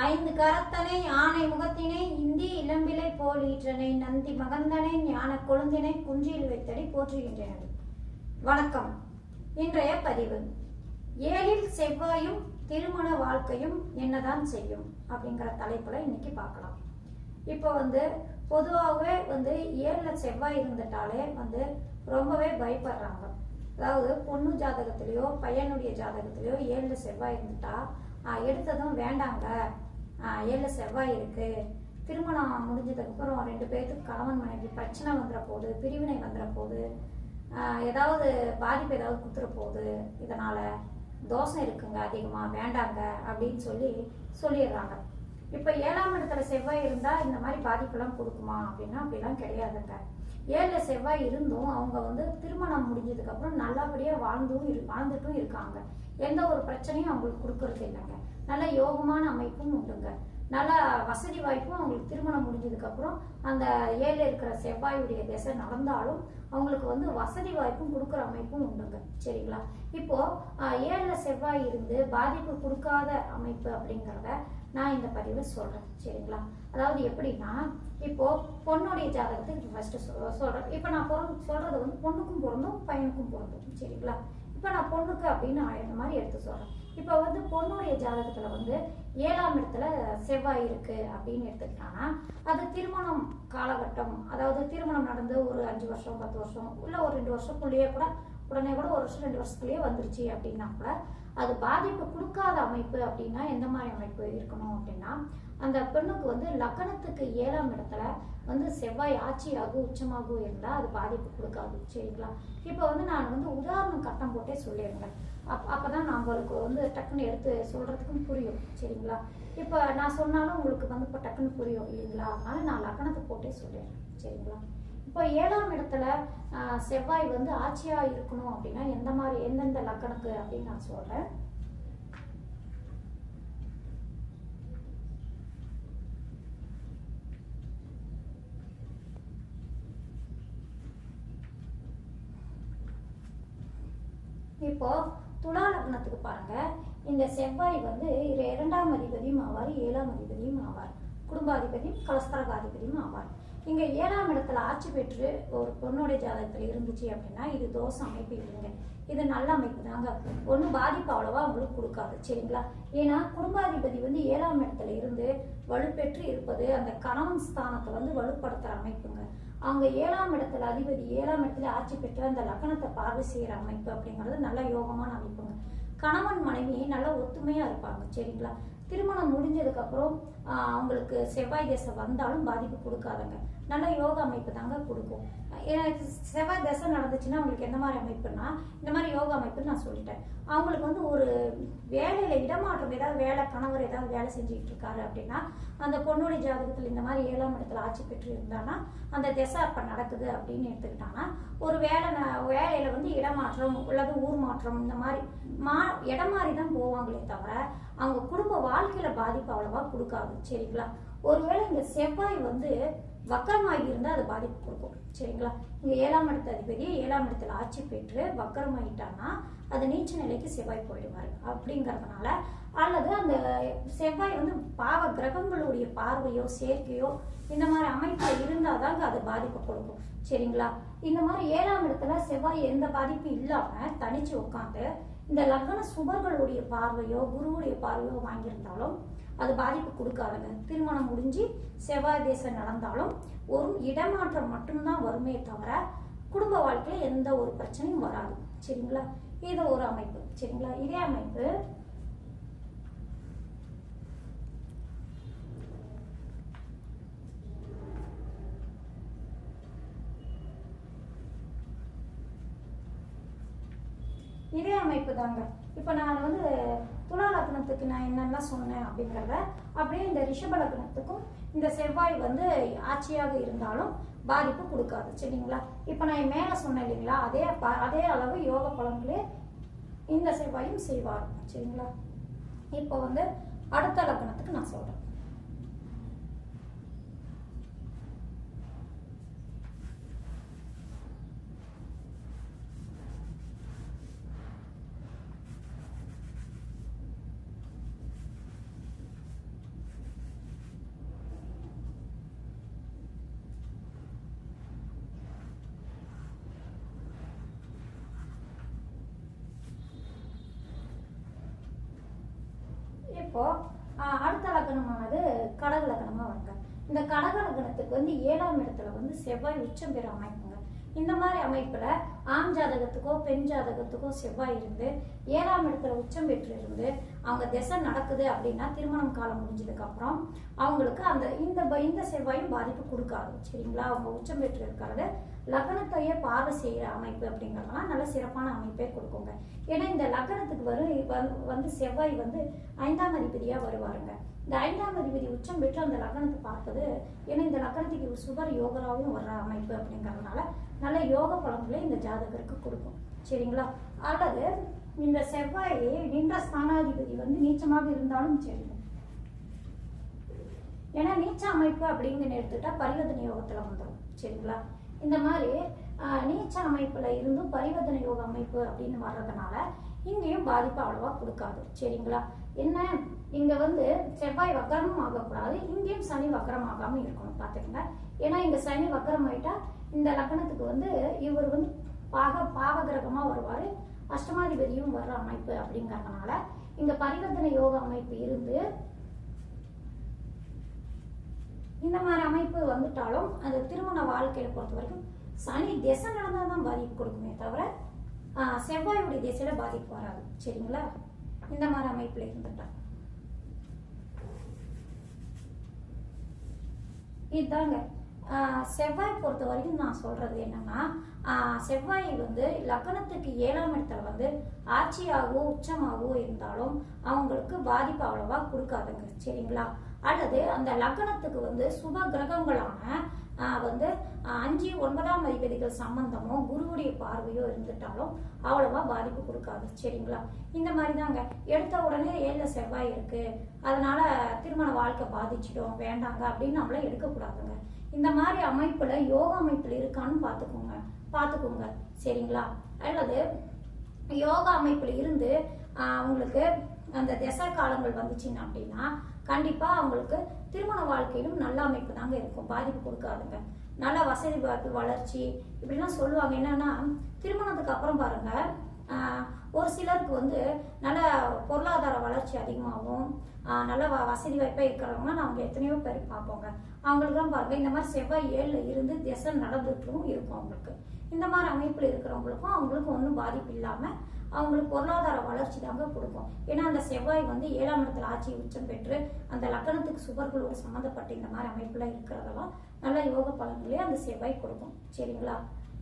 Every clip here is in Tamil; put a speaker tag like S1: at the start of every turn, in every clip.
S1: ஐந்து கரத்தனை ஆனை முகத்தினை இந்தி இளம்பிலை போல் ஈற்றனை நந்தி மகந்தனை ஞான கொழுந்தினை குஞ்சியில் வைத்தடி போற்றுகின்றனர் வணக்கம். இன்றைய பதிவு. ஏழில் செவ்வாயும் திருமண வாழ்க்கையும் என்னதான் செய்யும் அப்படிங்கிற தலைப்புல இன்னைக்கு பார்க்கலாம். இப்போ வந்து பொதுவாகவே வந்து ஏழில் செவ்வாய் இருந்துட்டாலே வந்து ரொம்பவே பயப்படுறாங்க. அதாவது பொண்ணு ஜாதகத்திலேயோ பையனுடைய ஜாதகத்திலேயோ ஏழில் செவ்வாய் இருந்துட்டா எடுத்ததும் வேண்டாங்க. ஏழு ஏழில் செவ்வாய் இருக்கு. திருமணம் முடிஞ்சதுக்கப்புறம் ரெண்டு பேர்த்துக்கு கணவன் மனைவி பிரச்சனை வந்துட போகுது பிரிவினை வந்துட போகுது ஏதாவது பாதிப்பு ஏதாவது குத்துற போகுது இதனால தோஷம் இருக்குங்க அதிகமாக வேண்டாங்க அப்படின்னு சொல்லி சொல்லிடுறாங்க. இப்போ ஏழாம் இடத்துல செவ்வாய் இருந்தால் இந்த மாதிரி பாதிப்பெல்லாம் கொடுக்குமா அப்படின்னா அப்படிலாம் கிடையாதுங்க. ஏழு செவ்வாய் இருந்தும் அவங்க வந்து திருமணம் முடிஞ்சதுக்கு அப்புறம் நல்லபடியா வாழ்ந்தும் இரு வாழ்ந்துட்டும் இருக்காங்க. எந்த ஒரு பிரச்சனையும் அவங்களுக்கு கொடுக்கறது இல்லைங்க. நல்ல யோகமான அமைப்பும் உண்டுங்க. நல்ல வசதி வாய்ப்பும் அவங்களுக்கு திருமணம் முடிஞ்சதுக்கு அப்புறம் அந்த ஏழு இருக்கிற செவ்வாயுடைய திசை நடந்தாலும் அவங்களுக்கு வந்து வசதி வாய்ப்பும் கொடுக்குற அமைப்பும் உண்டுங்க. சரிங்களா? இப்போ ஆஹ், செவ்வாய் இருந்து பாதிப்பு கொடுக்காத அமைப்பு அப்படிங்கிறத நான் இந்த பதிவில் சொல்கிறேன் சரிங்களா? அதாவது எப்படின்னா இப்போது பொண்ணுடைய ஜாதகத்தை ஃபஸ்ட்டு சொல்கிறேன் இப்போ நான் பொருள் சொல்றது வந்து பொண்ணுக்கும் பொருந்தும் பையனுக்கும் பொருந்தும். சரிங்களா? இப்போ நான் பொண்ணுக்கு அப்படின்னு இந்த மாதிரி எடுத்து சொல்கிறேன் இப்போ வந்து பொண்ணுடைய ஜாதகத்தில் வந்து ஏழாம் இடத்துல செவ்வாய் இருக்குது அப்படின்னு எடுத்துக்கிட்டாங்கன்னா அது திருமணம் காலகட்டம் அதாவது திருமணம் நடந்து ஒரு அஞ்சு வருஷம் பத்து வருஷம் இல்லை ஒரு ரெண்டு வருஷத்துக்குள்ளேயே கூட உடனே கூட ஒரு வருஷம் ரெண்டு வருஷத்துக்குள்ளேயே வந்துருச்சு அப்படின்னா கூட அது பாதிப்பு கொடுக்காத அமைப்பு அப்படின்னா எந்த மாதிரி அமைப்பு இருக்கணும் அப்படின்னா அந்த பெண்ணுக்கு வந்து லக்கணத்துக்கு ஏழாம் இடத்துல வந்து செவ்வாய் ஆட்சியாகவும் உச்சமாகவும் இருந்தால் அது பாதிப்பு கொடுக்காது. சரிங்களா? இப்போ வந்து நான் வந்து உதாரணம் கட்டம் போட்டே சொல்லிடுறேன். அப் அப்போ தான் நம்மளுக்கு வந்து டக்குன்னு எடுத்து சொல்கிறதுக்கும் புரியும். சரிங்களா? இப்போ நான் சொன்னாலும் உங்களுக்கு வந்து இப்போ டக்குன்னு புரியும் இல்லைங்களா? அதனால நான் லக்கணத்தை போட்டே சொல்லிடுறேன். சரிங்களா? இப்போ ஏழாம் இடத்துல செவ்வாய் வந்து ஆட்சியாக இருக்கணும் அப்படின்னா எந்த மாதிரி எந்தெந்த லக்கணக்கு அப்படின்னு நான் சொல்கிறேன் இப்போ துலா லக்னத்துக்கு பாருங்க. இந்த செவ்வாய் வந்து இரண்டாம் அதிபதியும் ஆவார் ஏழாம் அதிபதியும் ஆவார். குடும்பாதிபதியும் கலஸ்தரகாதிபதியும் ஆவார். இங்க ஏழாம் இடத்துல ஆட்சி பெற்று ஒரு பொண்ணுடைய ஜாதகத்துல இருந்துச்சு அப்படின்னா இது தோசை அமைப்பு இல்லைங்க. இது நல்ல அமைப்பு தாங்க. ஒன்றும் பாதிப்பு அவ்வளவா உங்களுக்கு கொடுக்காது சரிங்களா? ஏன்னா குடும்பாதிபதி வந்து ஏழாம் இடத்துல இருந்து வலுப்பெற்று இருப்பது அந்த கணவன் ஸ்தானத்தை வந்து வலுப்படுத்துற அமைப்புங்க. அவங்க ஏழாம் இடத்துல அதிபதி ஏழாம் இடத்துல ஆட்சி பெற்று அந்த லக்னத்தை பார்வை செய்யற அமைப்பு அப்படிங்கிறது நல்ல யோகமான அமைப்புங்க. கணவன் மனைவி நல்ல ஒத்துமையா இருப்பாங்க சரிங்களா? திருமணம் முடிஞ்சதுக்கு அப்புறம் அவங்களுக்கு செவ்வாய் தேசம் வந்தாலும் பாதிப்பு கொடுக்காதுங்க. நல்ல யோக அமைப்பு தாங்க கொடுக்கும். செவ்வாய் தசை நடந்துச்சுன்னா அவங்களுக்கு எந்த மாதிரி அமைப்புன்னா இந்த மாதிரி யோகா அமைப்புன்னு நான் சொல்லிட்டேன். அவங்களுக்கு வந்து ஒரு வேலையில இடமாற்றம் ஏதாவது வேலை கணவர் ஏதாவது வேலை செஞ்சுக்கிட்டு இருக்காரு அப்படின்னா அந்த பொண்ணுடைய ஜாதகத்தில் இந்த மாதிரி ஏழாம் இடத்துல ஆட்சி பெற்று இருந்தான்னா அந்த திசை அப்போ நடக்குது அப்படின்னு எடுத்துக்கிட்டாங்கன்னா ஒரு வேலை ந- வேலையில வந்து இடமாற்றம் அல்லது ஊர் மாற்றம் இந்த மாதிரி மா இடம் மாறி தான் போவாங்களே தவிர அவங்க குடும்ப வாழ்க்கையில பாதிப்பு அவ்வளவா கொடுக்காது. சரிங்களா? ஒருவேளை இந்த செவ்வாய் வந்து வக்கரமாகி இருந்தால் அது பாதிப்பு கொடுக்கும். சரிங்களா? இங்கே ஏழாம் இடத்து அதிபதி ஏழாம் இடத்துல ஆட்சி பெற்று வக்கரமாயிட்டான்னா அது நீச்ச நிலைக்கு செவ்வாய் போயிடுவார். அப்படிங்கறதுனால அல்லது அந்த செவ்வாய் வந்து பாவ கிரகங்களுடைய பார்வையோ சேர்க்கையோ இந்த மாதிரி அமைப்புல இருந்தாதாங்க அது பாதிப்பு கொடுக்கும். சரிங்களா? இந்த மாதிரி ஏழாம் இடத்துல செவ்வாய் எந்த பாதிப்பும் இல்லாமல் தனிச்சு உட்காந்து இந்த லக்ன சுபர்களுடைய பார்வையோ குருவுடைய பார்வையோ வாங்கியிருந்தாலும் அது பாதிப்பு கொடுக்காதுங்க. திருமணம் முடிஞ்சு செவ்வாய் தேசம் நடந்தாலும் ஒரு இடமாற்றம் மட்டும்தான் வருமே தவிர குடும்ப வாழ்க்கையில் எந்த ஒரு பிரச்சனையும் வராது. சரிங்களா? இது ஒரு அமைப்பு. சரிங்களா? இதே அமைப்பு இதே அமைப்பு தாங்க இப்போ நான் வந்து துலா லக்னத்துக்கு நான் என்னெல்லாம் சொன்னேன் அப்படிங்கிறத அப்படியே இந்த ரிஷப லக்னத்துக்கும் இந்த செவ்வாய் வந்து ஆட்சியாக இருந்தாலும் பாதிப்பு கொடுக்காது. சரிங்களா? இப்போ நான் மேலே சொன்னேன் இல்லைங்களா? அதே அதே அளவு யோக பலன்களே இந்த செவ்வாயும் செய்வார். சரிங்களா? இப்போ வந்து அடுத்த லக்னத்துக்கு நான் சொல்கிறேன் இப்போ அடுத்த லக்கணமானது கடக லக்னமா வருங்க. இந்த கடக லக்கணத்துக்கு வந்து ஏழாம் இடத்துல வந்து செவ்வாய் உச்சம் பெற அமைப்புங்க. இந்த மாதிரி அமைப்புல ஆண் ஜாதகத்துக்கோ பெண் ஜாதகத்துக்கோ செவ்வாய் இருந்து ஏழாம் இடத்துல உச்சம் பெற்று இருந்து அவங்க திசை நடக்குது அப்படின்னா திருமணம் காலம் முடிஞ்சதுக்கு அப்புறம் அவங்களுக்கு அந்த இந்த ப- இந்த செவ்வாயும் பாதிப்பு கொடுக்காது சரிங்களா? அவங்க உச்சம் பெற்று இருக்கிறது லக்னத்தையே பார்வை செய்கிற அமைப்பு அப்படிங்கிறதுலாம் நல்ல சிறப்பான அமைப்பே கொடுக்குங்க. ஏன்னா இந்த லக்னத்துக்கு வரும் வந்து- வந்து செவ்வாய் வந்து ஐந்தாம் அதிபதியா வருவாருங்க. இந்த ஐந்தாம் அதிபதி உச்சம் பெற்று அந்த லக்னத்தை பார்ப்பது ஏன்னா இந்த லக்னத்துக்கு ஒரு சுபர் யோகராவும் வர்ற அமைப்பு அப்படிங்கிறதுனால நல்ல யோக பலன்களை இந்த ஜாதகருக்கு கொடுக்கும் சரிங்களா? அல்லது இந்த செவ்வாய் நின்ற ஸ்தானாதிபதி வந்து நீச்சமாக இருந்தாலும் சரி. ஏன்னா நீச்ச அமைப்பு அப்படிங்கன்னு எடுத்துட்டா பரிவர்த்தனை யோகத்துல வந்துடும் சரிங்களா? இந்த மாதிரி நீச்ச அமைப்புல இருந்தும் பரிவர்த்தனை யோக அமைப்பு அப்படின்னு வர்றதுனால இங்கேயும் பாதிப்பு அவ்வளவா கொடுக்காது சரிங்களா? என்ன? இங்க வந்து செவ்வாய் வக்கரமும் ஆகக்கூடாது இங்கேயும் சனி வக்கரம் ஆகாம இருக்கணும் பாத்துக்கங்க ஏன்னா இங்க சனி வக்கரம் ஆயிட்டா இந்த லக்னத்துக்கு வந்து இவர் வந்து பாக பாவகிரகமாக வருவாரு. அஷ்டமாதிபதியும் வர்ற அமைப்பு அப்படிங்கறதுனால இந்த பரிவர்த்தனை யோக அமைப்பு இருந்து இந்த மாதிரி அமைப்பு வந்துட்டாலும் அந்த திருமண வாழ்க்கையை பொறுத்த வரைக்கும் சனி திசை நடந்தால் தான் பாதிப்பு கொடுக்குமே தவிர செவ்வாயுடைய திசையில பாதிப்பு வராது. சரிங்களா? இந்த மாதிரி அமைப்புல இருந்துட்டா. இதுதாங்க செவ்வாய் பொறுத்த வரைக்கும் நான் சொல்றது என்னன்னா செவ்வாய் வந்து லக்னத்துக்கு ஏழாம் இடத்துல வந்து ஆட்சியாகவோ உச்சமாகவோ இருந்தாலும் அவங்களுக்கு பாதிப்பு அவ்வளவா கொடுக்காதுங்க. சரிங்களா? அல்லது அந்த லக்னத்துக்கு வந்து சுப கிரகங்களான வந்து அஞ்சு ஒன்பதாம் அதிபதிகள் சம்பந்தமோ குருவுடைய பார்வையோ இருந்துட்டாலும் அவ்வளவா பாதிப்பு கொடுக்காது. சரிங்களா? இந்த மாதிரி தாங்க எடுத்த உடனே ஏழில் செவ்வாய் இருக்கு. அதனால திருமண வாழ்க்கை பாதிச்சிடும் வேண்டாங்க அப்படின்னு நம்மள எடுக்கக்கூடாதுங்க. இந்த மாதிரி அமைப்புல யோகா அமைப்புல இருக்கான்னு பார்த்துக்கோங்க. பார்த்துக்கோங்க. சரிங்களா? அல்லது யோகா அமைப்புல இருந்து அவங்களுக்கு அந்த திசை காலங்கள் வந்துச்சுன்னா அப்படின்னா கண்டிப்பா அவங்களுக்கு திருமண வாழ்க்கையிலும் நல்ல அமைப்பு தாங்க இருக்கும். பாதிப்பு கொடுக்காதுங்க. நல்ல வசதி வாய்ப்பு வளர்ச்சி இப்படிலாம் சொல்லுவாங்க. என்னன்னா திருமணத்துக்கு அப்புறம் பாருங்க ஒரு சிலருக்கு வந்து நல்ல பொருளாதார வளர்ச்சி அதிகமாகும். நல்ல வ- வசதி வாய்ப்பாக இருக்கிறவங்க நாங்கள் எத்தனையோ பேர் பார்ப்போங்க. அவங்களுக்குலாம் பாருங்கள் இந்த மாதிரி செவ்வாய் ஏழில் இருந்து திசை நடந்துட்டும் இருக்கும் அவங்களுக்கு. இந்த மாதிரி அமைப்பில் இருக்கிறவங்களுக்கும் அவங்களுக்கு ஒன்றும் பாதிப்பு இல்லாமல் அவங்களுக்கு பொருளாதார வளர்ச்சி தாங்க கொடுக்கும். ஏன்னா அந்த செவ்வாய் வந்து ஏழாம் இடத்துல ஆட்சி உச்சம் பெற்று அந்த லக்கணத்துக்கு சுபர்களோடு சம்மந்தப்பட்ட இந்த மாதிரி அமைப்பில் இருக்கிறதெல்லாம் நல்ல யோக பலன்களே அந்த செவ்வாய் கொடுக்கும். சரிங்களா?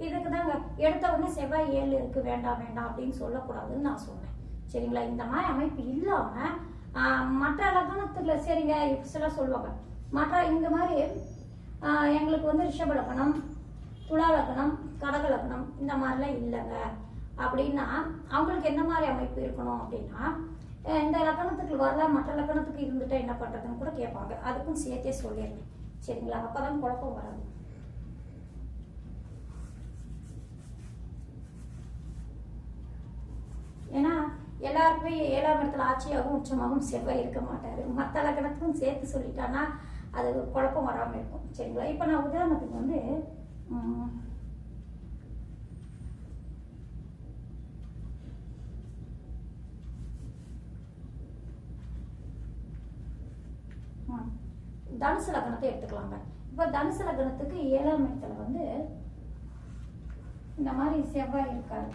S1: இதுக்கு தாங்க எடுத்த உடனே செவ்வாய் ஏழு இருக்கு வேண்டாம் வேண்டாம் அப்படின்னு சொல்லக்கூடாதுன்னு நான் சொன்னேன். சரிங்களா? இந்த மாதிரி அமைப்பு இல்லாம மற்ற லக்னத்துல சரிங்க இப்ப சில சொல்லுவாங்க. மற்ற இந்த மாதிரி எங்களுக்கு வந்து ரிஷப லக்னம் துளா லக்னம் கடக லக்னம் இந்த மாதிரிலாம் இல்லைங்க. அப்படின்னா அவங்களுக்கு என்ன மாதிரி அமைப்பு இருக்கணும் அப்படின்னா இந்த லக்கணத்துக்கு வரல மற்ற லக்கணத்துக்கு இருந்துட்டா என்ன பண்றதுன்னு கூட கேட்பாங்க. அதுக்கும் சேர்த்தே சொல்லிடுறேன். சரிங்களா? அப்பதான் குழப்பம் வராது. ஏன்னா எல்லாருக்குமே ஏழாம் இடத்துல ஆட்சியாகவும் உச்சமாகவும் செவ்வாய் இருக்க மாட்டாரு. மற்ற லக்கணத்துக்கும் சேர்த்து சொல்லிட்டான்னா அது குழப்பம் வராமல் இருக்கும். சரிங்களா? இப்போ நான் உதாரணத்துக்கு வந்து தனுசு லக்னத்தை எடுத்துக்கலாங்க. இப்போ தனுசு லக்னத்துக்கு ஏழாம் இடத்துல வந்து இந்த மாதிரி செவ்வாய் இருக்காரு.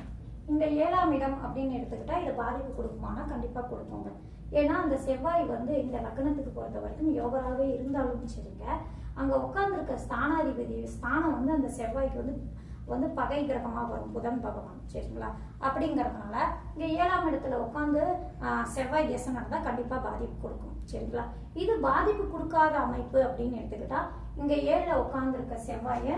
S1: இந்த ஏழாம் இடம் அப்படின்னு எடுத்துக்கிட்டா இது பாதிப்பு கொடுக்குமானா கண்டிப்பாக கொடுக்குங்க. ஏன்னா அந்த செவ்வாய் வந்து இந்த லக்னத்துக்கு பொறுத்த வரைக்கும் யோகராகவே இருந்தாலும் சரிங்க. அங்கே உட்காந்துருக்க ஸ்தானாதிபதி ஸ்தானம் வந்து அந்த செவ்வாய்க்கு வந்து வந்து பகை கிரகமாக வரும் புதன் பகவான் சரிங்களா? அப்படிங்கிறதுனால இங்கே ஏழாம் இடத்துல உட்காந்து செவ்வாய் தேசம் நடந்தால் கண்டிப்பாக பாதிப்பு கொடுக்கும் சரிங்களா? இது பாதிப்பு கொடுக்காத அமைப்பு அப்படின்னு எடுத்துக்கிட்டா இங்கே ஏழில் உட்காந்துருக்க செவ்வாயை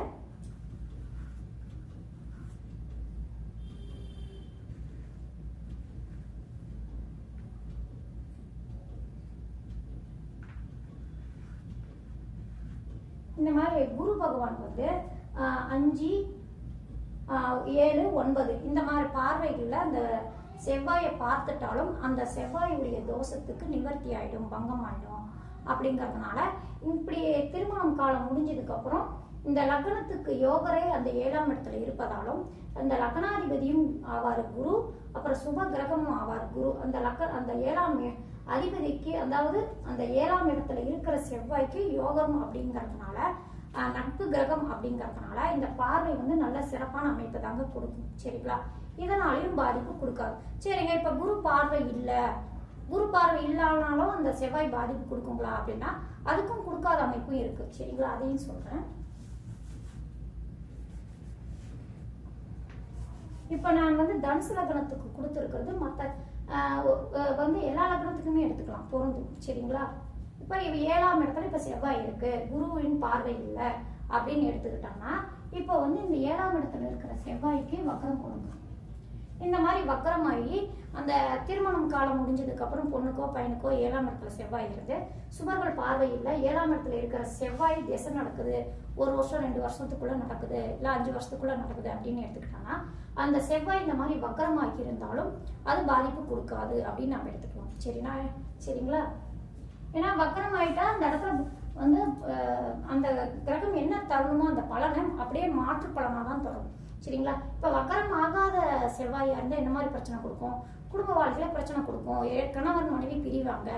S1: இந்த மாதிரி குரு பகவான் வந்து அஞ்சு ஏழு ஒன்பது இந்த மாதிரி பார்வைகளில் அந்த செவ்வாயை பார்த்துட்டாலும் அந்த செவ்வாயுடைய தோஷத்துக்கு நிவர்த்தி ஆகிடும் பங்கம் ஆயிடும் அப்படிங்கிறதுனால இப்படி திருமணம் காலம் முடிஞ்சதுக்கப்புறம் இந்த லக்னத்துக்கு யோகரே அந்த ஏழாம் இடத்துல இருப்பதாலும் அந்த லக்னாதிபதியும் ஆவார் குரு அப்புறம் சுப கிரகமும் ஆவார் குரு. அந்த லக்க அந்த ஏழாம் அதிபதிக்கு அதாவது அந்த ஏழாம் இடத்துல இருக்கிற செவ்வாய்க்கு யோகம் அப்படிங்கிறதுனால நட்பு கிரகம் அப்படிங்கிறதுனால இந்த பார்வை வந்து நல்ல சிறப்பான அமைப்பு தாங்க கொடுக்கும் சரிங்களா? இதனாலையும் பாதிப்பு கொடுக்காது. சரிங்க இப்ப குரு பார்வை இல்லை. குரு பார்வை இல்லாதனாலும் அந்த செவ்வாய் பாதிப்பு கொடுக்குங்களா அப்படின்னா அதுக்கும் கொடுக்காத அமைப்பும் இருக்கு சரிங்களா? அதையும் சொல்றேன். இப்போ நான் வந்து தனுசு லக்னத்துக்கு கொடுத்துருக்கிறது மற்ற வந்து எல்லா லக்னத்துக்குமே எடுத்துக்கலாம் பொருந்தும் சரிங்களா? இப்போ இவ ஏழாம் இடத்துல இப்போ செவ்வாய் இருக்கு குருவின் பார்வை இல்லை அப்படின்னு எடுத்துக்கிட்டோம்னா இப்போ வந்து இந்த ஏழாம் இடத்துல இருக்கிற செவ்வாய்க்கு வக்கரம் கொடுங்க. இந்த மாதிரி வக்கரமாகி அந்த திருமணம் காலம் முடிஞ்சதுக்கு அப்புறம் பொண்ணுக்கோ பையனுக்கோ ஏழாம் இடத்துல செவ்வாய் இருந்து சுபர்கள் பார்வை இல்லை ஏழாம் இடத்துல இருக்கிற செவ்வாய் திசை நடக்குது ஒரு வருஷம் ரெண்டு வருஷத்துக்குள்ள நடக்குது இல்லை அஞ்சு வருஷத்துக்குள்ள நடக்குது அப்படின்னு எடுத்துக்கிட்டோம்னா அந்த செவ்வாய் இந்த மாதிரி வக்கரமாக்கி இருந்தாலும் அது பாதிப்பு கொடுக்காது அப்படின்னு நம்ம எடுத்துக்கலாம். சரினா சரிங்களா? ஏன்னா வக்கரம் ஆயிட்டா அந்த இடத்துல வந்து அந்த கிரகம் என்ன தருணுமோ அந்த பலனை அப்படியே மாற்று பலனாக தான் தரும். சரிங்களா? இப்போ வக்கரம் ஆகாத செவ்வாயாக இருந்தால் என்ன மாதிரி பிரச்சனை கொடுக்கும்? குடும்ப வாழ்க்கையில் பிரச்சனை கொடுக்கும். ஏ- கணவன் மனைவி பிரிவாங்க.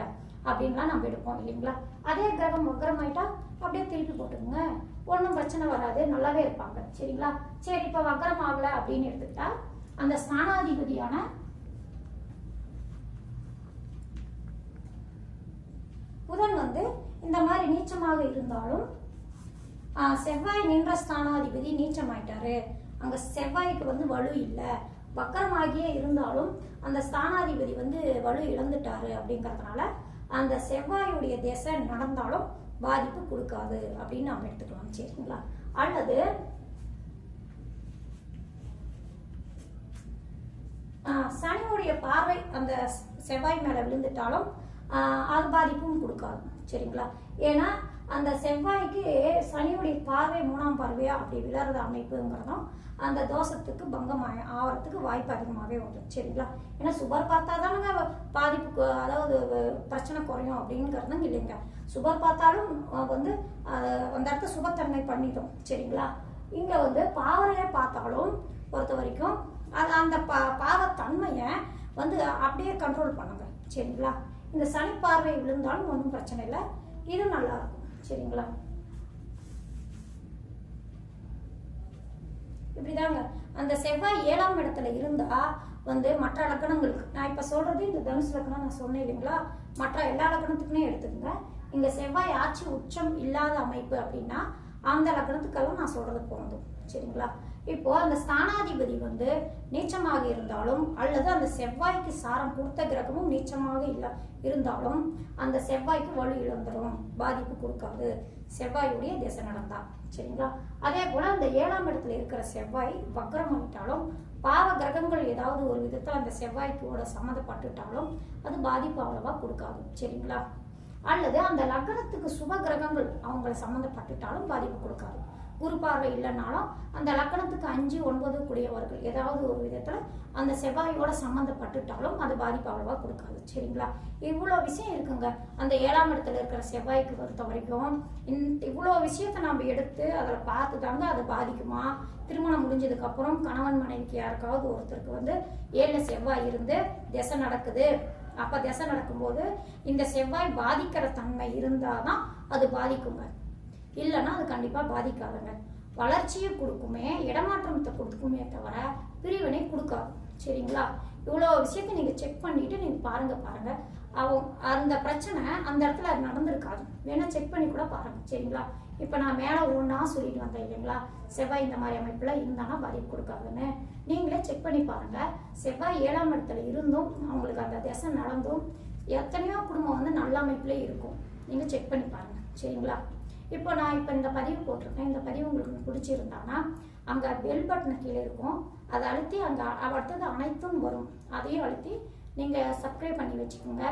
S1: அப்படின்லாம் நம்ம எடுப்போம் இல்லைங்களா? அதே கிரகம் வக்கரம் ஆயிட்டா அப்படியே திருப்பி போட்டுக்கோங்க. ஒன்றும் பிரச்சனை வராது நல்லாவே இருப்பாங்க சரிங்களா? சரி இப்போ வக்கரம் ஆகலை அப்படின்னு எடுத்துக்கிட்டா அந்த ஸ்தானாதிபதியான புதன் வந்து இந்த மாதிரி நீச்சமாக இருந்தாலும் செவ்வாய் நின்ற ஸ்தானாதிபதி நீச்சமாயிட்டாரு. அங்க செவ்வாய்க்கு வந்து வலு இல்லை. வக்கரமாகியே இருந்தாலும் அந்த ஸ்தானாதிபதி வந்து வலு இழந்துட்டாரு அப்படிங்கறதுனால அந்த செவ்வாயுடைய திசை நடந்தாலும் பாதிப்பு கொடுக்காது அப்படின்னு நம்ம எடுத்துக்கலாம். சரிங்களா? அல்லது சனியுடைய பார்வை அந்த செவ்வாய் மேலே விழுந்துட்டாலும் அது பாதிப்பும் கொடுக்காது. சரிங்களா? ஏன்னா அந்த செவ்வாய்க்கு சனியுடைய பார்வை மூணாம் பார்வையா அப்படி விளர்ற அமைப்புங்கிறதும் அந்த தோஷத்துக்கு பங்கம் ஆகிறதுக்கு வாய்ப்பு அதிகமாகவே உண்டு. சரிங்களா? ஏன்னா சுபர் பார்த்தா தானுங்க பாதிப்பு அதாவது பிரச்சனை குறையும் அப்படிங்கிறதும் இல்லைங்க. சுபர் பார்த்தாலும் வந்து அந்த இடத்த சுபத்தன்மை பண்ணிடும். சரிங்களா? இங்கே வந்து பாவரையை பார்த்தாலும் பொறுத்த வரைக்கும் அது அந்த பா பாவத்தன்மையை வந்து அப்படியே கண்ட்ரோல் பண்ணுங்க. சரிங்களா? இந்த சனி பார்வை விழுந்தாலும் ஒன்றும் பிரச்சனை இல்லை. இது நல்லா இருக்கும். சரிங்களா? இப்படிதாங்க. அந்த செவ்வாய் ஏழாம் இடத்துல இருந்தா வந்து மற்ற லக்கணங்களுக்கு நான் இப்ப சொல்றது இந்த தனுசு லக்கணம் நான் சொன்னேன் இல்லைங்களா? மற்ற எல்லா லக்கணத்துக்குமே எடுத்துக்கங்க. இங்க செவ்வாய் ஆட்சி உச்சம் இல்லாத அமைப்பு அப்படின்னா அந்த லக்கணத்துக்கெல்லாம் நான் சொல்றது பொருந்தும் சரிங்களா? இப்போ அந்த ஸ்தானாதிபதி வந்து நீச்சமாக இருந்தாலும் அல்லது அந்த செவ்வாய்க்கு சாரம் கொடுத்த கிரகமும் நீச்சமாக இல்லை இருந்தாலும் அந்த செவ்வாய்க்கு வலு இழந்துடும் பாதிப்பு கொடுக்காது. செவ்வாயுடைய திசை நடந்தா சரிங்களா? அதே போல அந்த ஏழாம் இடத்துல இருக்கிற செவ்வாய் வக்ரம் விட்டாலும் பாவ கிரகங்கள் ஏதாவது ஒரு விதத்துல அந்த செவ்வாய்க்கோட சம்மந்தப்பட்டுட்டாலும் அது பாதிப்பு அவ்வளவா கொடுக்காது. சரிங்களா? அல்லது அந்த லக்னத்துக்கு சுப கிரகங்கள் அவங்கள சம்மந்தப்பட்டுட்டாலும் பாதிப்பு கொடுக்காது. குரு பார்வை இல்லைனாலும் அந்த லக்கணத்துக்கு அஞ்சு ஒன்பது கூடியவர்கள் ஏதாவது ஒரு விதத்தில் அந்த செவ்வாயோட சம்மந்தப்பட்டுட்டாலும் அது பாதிப்பு அவ்வளவா கொடுக்காது. சரிங்களா? இவ்வளோ விஷயம் இருக்குங்க. அந்த ஏழாம் இடத்துல இருக்கிற செவ்வாய்க்கு பொறுத்த வரைக்கும் இந் இவ்வளோ விஷயத்தை நம்ம எடுத்து அதில் பார்த்து தாங்க அது பாதிக்குமா? திருமணம் முடிஞ்சதுக்கப்புறம் கணவன் மனைவிக்கு யாருக்காவது ஒருத்தருக்கு வந்து ஏழு செவ்வாய் இருந்து திசை நடக்குது. அப்போ திசை நடக்கும்போது இந்த செவ்வாய் பாதிக்கிற தன்மை இருந்தாதான் அது பாதிக்குங்க. இல்லைன்னா அது கண்டிப்பாக பாதிக்காதுங்க. வளர்ச்சியை கொடுக்குமே இடமாற்றத்தை கொடுக்குமே தவிர பிரிவினை கொடுக்காது. சரிங்களா? இவ்வளோ விஷயத்தை நீங்கள் செக் பண்ணிட்டு நீங்கள் பாருங்க பாருங்க. அவங்க அந்த பிரச்சனை அந்த இடத்துல அது நடந்திருக்காது. வேணால் செக் பண்ணி கூட பாருங்க. சரிங்களா? இப்போ நான் மேலே ஒன்றா சொல்லிட்டு வந்தேன் இல்லைங்களா? செவ்வாய் இந்த மாதிரி அமைப்பில் இருந்தானா பாதிப்பு கொடுக்காதுன்னு. நீங்களே செக் பண்ணி பாருங்க. செவ்வாய் ஏழாம் இடத்துல இருந்தும் அவங்களுக்கு அந்த திசை நடந்தும் எத்தனையோ குடும்பம் வந்து நல்ல அமைப்பில் இருக்கும். நீங்கள் செக் பண்ணி பாருங்க. சரிங்களா? இப்போ நான் இப்போ இந்த பதிவு போட்டிருக்கேன். இந்த பதிவு உங்களுக்கு பிடிச்சிருந்தானா அங்கே பெல் பட்டனை கீழே இருக்கும். அதை அழுத்தி அங்கே அடுத்தது அனைத்தும் வரும். அதையும் அழுத்தி நீங்கள் சப்ஸ்கிரைப் பண்ணி வச்சுக்கோங்க.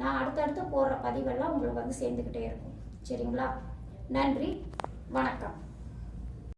S1: நான் அடுத்தடுத்து போடுற பதிவெல்லாம் உங்களுக்கு வந்து சேர்ந்துக்கிட்டே இருக்கும். சரிங்களா? நன்றி. வணக்கம்.